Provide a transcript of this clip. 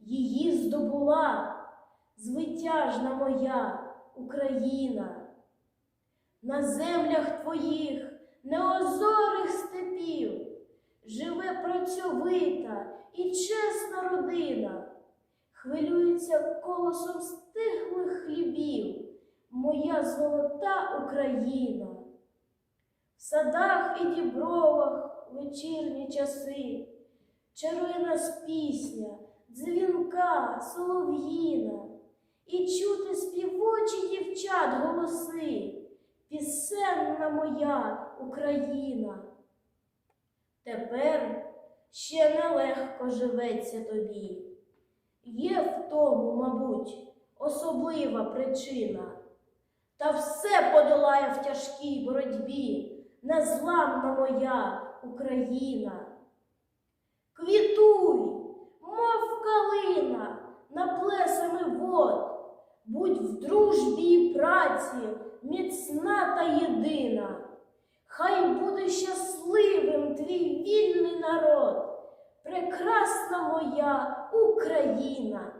її здобула звитяжна моя Україна. На землях твоїх неозорих степів живе працьовита і чесна родина, хвилюється колосом стиглих хлібів, моя золота Україна. В садах і дібровах вечірні часи чарує нас пісня, солов'їна, і чути співочі дівчат голоси, пісенна моя Україна. Тепер ще нелегко живеться тобі. Є в тому, мабуть, особлива причина. Та все подолає в тяжкій боротьбі незламна моя Україна. Квітуй, мов калина будь в дружбі і праці міцна та єдина. Хай буде щасливим твій вільний народ, прекрасна моя Україна.